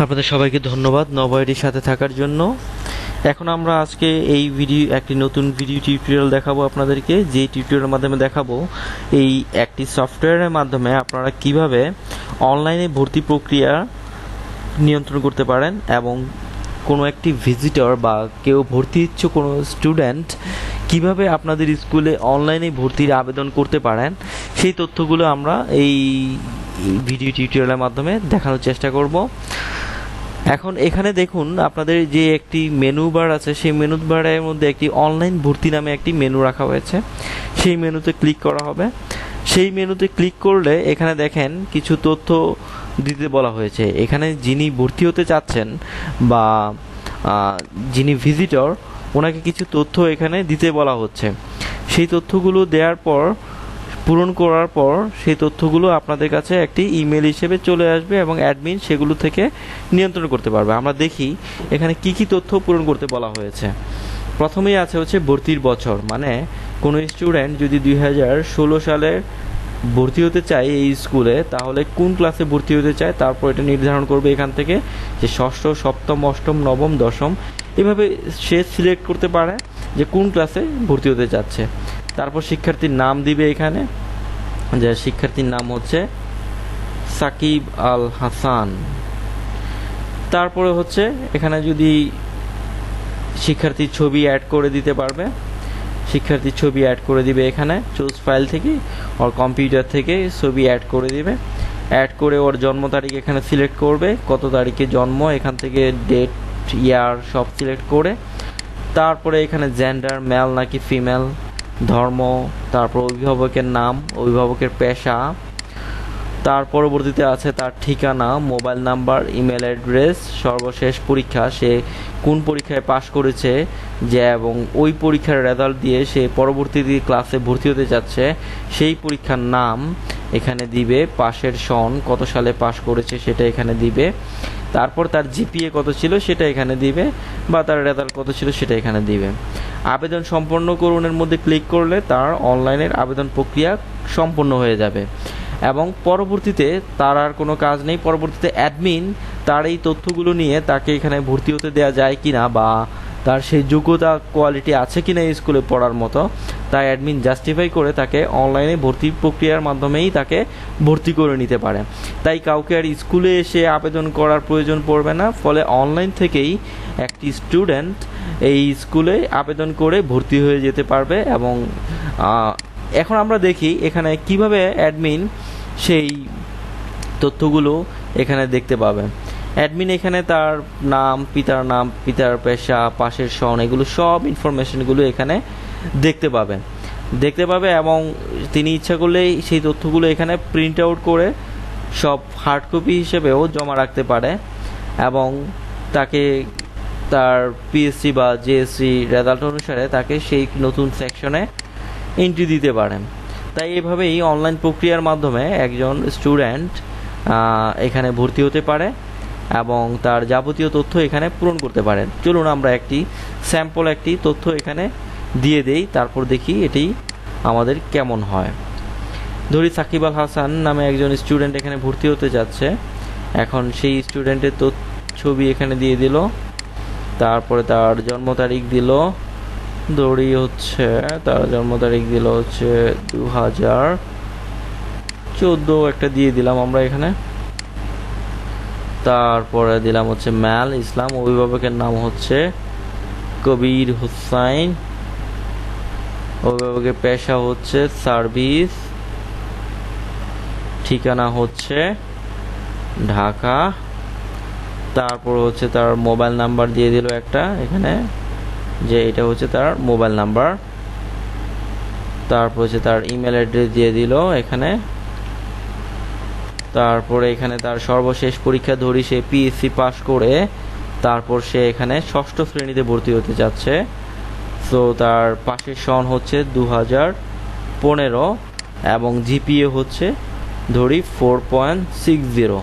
আপনাদের সবাইকে ধন্যবাদ নবআইডির সাথে থাকার জন্য। এখন আমরা আজকে এই ভিডিও, একটি নতুন ভিডিও টিউটোরিয়াল দেখাবো আপনাদেরকে। যে টিউটোরিয়ালের মাধ্যমে দেখাবো এই একটি সফটওয়্যারের মাধ্যমে আপনারা কীভাবে অনলাইনে ভর্তি প্রক্রিয়া নিয়ন্ত্রণ করতে পারেন এবং কোনো একটি ভিজিটর বা কেউ ভর্তি ইচ্ছুক কোনো স্টুডেন্ট কীভাবে আপনাদের স্কুলে অনলাইনে ভর্তির আবেদন করতে পারেন, সেই তথ্যগুলো আমরা এই ভিডিও টিউটোরিয়ালের মাধ্যমে দেখানোর চেষ্টা করব। এখন এখানে দেখুন, আপনাদের যে একটি মেনু বার আছে, সেই মেনু বারের মধ্যে একটি অনলাইন ভর্তি নামে একটি মেনু রাখা হয়েছে। সেই মেনুতে ক্লিক করা হবে। সেই মেনুতে ক্লিক করলে এখানে দেখেন কিছু তথ্য দিতে বলা হয়েছে। এখানে যিনি ভর্তি হতে চাচ্ছেন বা যিনি ভিজিটর ওনাকে কিছু তথ্য এখানে দিতে বলা হচ্ছে। সেই তথ্যগুলো দেওয়ার পর পূরণ করার পর সেই তথ্যগুলো আপনাদের কাছে একটি ইমেল হিসেবে চলে আসবে এবং অ্যাডমিন সেগুলো থেকে নিয়ন্ত্রণ করতে পারবে। আমরা দেখি এখানে কি কি তথ্য পূরণ করতে বলা হয়েছে। প্রথমেই আছে হচ্ছে ভর্তির বছর। মানে কোনো স্টুডেন্ট যদি দুই হাজার ষোলো সালে ভর্তি হতে চায় এই স্কুলে, তাহলে কোন ক্লাসে ভর্তি হতে চায় তারপর এটা নির্ধারণ করবে এখান থেকে যে ষষ্ঠ, সপ্তম, অষ্টম, নবম, দশম। এভাবে সে সিলেক্ট করতে পারে যে কোন ক্লাসে ভর্তি হতে চাচ্ছে। তারপর শিক্ষার্থীর নাম দিবে এখানে। যে শিক্ষার্থীর নাম হচ্ছে সাকিব আল হাসান। তারপরে হচ্ছে এখানে যদি শিক্ষার্থীর ছবি অ্যাড করে দিতে পারবে শিক্ষার্থীর ছবি অ্যাড করে দিবে এখানে চুজ ফাইল থেকে ওর কম্পিউটার থেকে ছবি অ্যাড করে দিবে। অ্যাড করে ওর জন্ম তারিখ এখানে সিলেক্ট করবে, কত তারিখে জন্ম, এখান থেকে ডেট ইয়ার সব সিলেক্ট করে। তারপরে এখানে জেন্ডার মেল নাকি ফিমেল ধর্ম, তারপর অভিভাবকের নাম, অভিভাবকের পেশা। তার পরবর্তীতে আছে তার ঠিকানা, মোবাইল নাম্বার, ইমেল অ্যাড্রেস, সর্বশেষ পরীক্ষা, সে কোন পরীক্ষায় পাশ করেছে যে এবং ওই পরীক্ষার রেজাল্ট দিয়ে সে পরবর্তীতে ক্লাসে ভর্তি হতে যাচ্ছে, সেই পরীক্ষার নাম এখানে দিবে, পাশের সন কত সালে পাশ করেছে সেটা এখানে দিবে। তারপর তার জিপিএ কত ছিল সেটা এখানে দিবে, বা তার রেজাল্ট কত ছিল সেটা এখানে দিবে। আবেদন সম্পন্ন করুনের মধ্যে ক্লিক করলে তার অনলাইনের আবেদন প্রক্রিয়া সম্পন্ন হয়ে যাবে। এবং পরবর্তীতে তার আর কোনো কাজ নেই। পরবর্তীতে অ্যাডমিন তার এই তথ্যগুলো নিয়ে তাকে এখানে ভর্তি হতে দেওয়া যায় কি না বা তার সেই যোগ্যতা কোয়ালিটি আছে কি না স্কুলে পড়ার মতো। তাই অ্যাডমিন জাস্টিফাই করে তাকে অনলাইনে ভর্তি প্রক্রিয়ার মাধ্যমেই তাকে ভর্তি করে নিতে পারে। তাই কাউকে আর স্কুলে এসে আবেদন করার প্রয়োজন পড়বে না, ফলে অনলাইন থেকেই একটি স্টুডেন্ট এই স্কুলে আবেদন করে ভর্তি হয়ে যেতে পারবে এবং এখন আমরা দেখি এখানে কীভাবে অ্যাডমিন সেই তথ্যগুলো এখানে দেখতে পাবে। অ্যাডমিন এখানে তার নাম, পিতার নাম, পিতার পেশা, পাশের সন এগুলো সব ইনফরমেশনগুলো এখানে দেখতে পাবে দেখতে পাবে এবং তিনি ইচ্ছা করলেই সেই তথ্যগুলো এখানে প্রিন্ট আউট করে সব হার্ড কপি হিসেবেও জমা রাখতে পারে এবং তাকে তার পিএসসি বা জেএসসি রেজাল্ট অনুসারে তাকে সেই নতুন সেকশনে এন্ট্রি দিতে পারেন। তাই এভাবেই অনলাইন প্রক্রিয়ার মাধ্যমে একজন স্টুডেন্ট এখানে ভর্তি হতে পারে এবং তার যাবতীয় তথ্য এখানে পূরণ করতে পারেন। চলুন আমরা একটি স্যাম্পল একটি তথ্য এখানে দিয়ে দেই, তারপর দেখি এটি আমাদের কেমন হয়। ধরি সাকিব আল হাসান নামে একজন স্টুডেন্ট এখানে ভর্তি হতে যাচ্ছে। এখন সেই স্টুডেন্টের তো ছবি এখানে দিয়ে দিল। তারপরে তার জন্ম তারিখ দিল। দড়ি হচ্ছে, তার জন্ম তারিখ দিল হচ্ছে দু হাজার চোদ্দ, একটা দিয়ে দিলাম আমরা এখানে। তারপরে দিলাম হচ্ছে ম্যাল ইসলাম, অভিভাবকের নাম হচ্ছে কবির হুসাইন। অভিভাবকের পেশা হচ্ছে সার্ভিস। ঠিকানা হচ্ছে ঢাকা। তারপর হচ্ছে তার মোবাইল নাম্বার দিয়ে দিল একটা এখানে, যে এটা হচ্ছে তার মোবাইল নাম্বার। তারপর হচ্ছে তার ইমেল অ্যাড্রেস দিয়ে দিল এখানে। তারপরে এখানে তার সর্বশেষ পরীক্ষা ধরি, সে পিএসসি পাস করে, তারপর সে এখানে ষষ্ঠ শ্রেণীতে ভর্তি হতে যাচ্ছে সো তার পাশের সন হচ্ছে দু হাজার পনেরো এবং জিপিএ হচ্ছে ধরি four point six zero.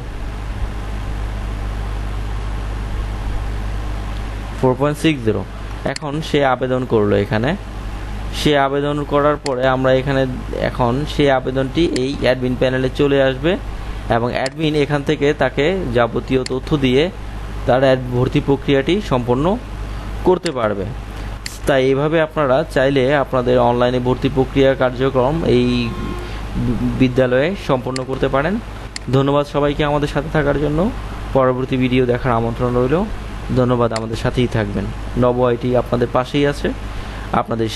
Four point six zero. এখন সে আবেদন করল এখানে। সে আবেদন করার পরে আমরা এখানে এখন সেই আবেদনটি এই অ্যাডমিন প্যানেলে চলে আসবে এবং অ্যাডমিন এখান থেকে তাকে যাবতীয় তথ্য দিয়ে তার ভর্তি প্রক্রিয়াটি সম্পন্ন করতে পারবে। তাই এভাবে আপনারা চাইলে আপনাদের অনলাইনে ভর্তি প্রক্রিয়া কার্যক্রম এই বিদ্যালয়ে সম্পন্ন করতে পারেন। ধন্যবাদ সবাইকে আমাদের সাথে থাকার জন্য। পরবর্তী ভিডিও দেখার আমন্ত্রণ রইল। ধন্যবাদ আমাদের সাথেই থাকবেন। নব আইটি আপনাদের পাশেই আছে। আপনাদের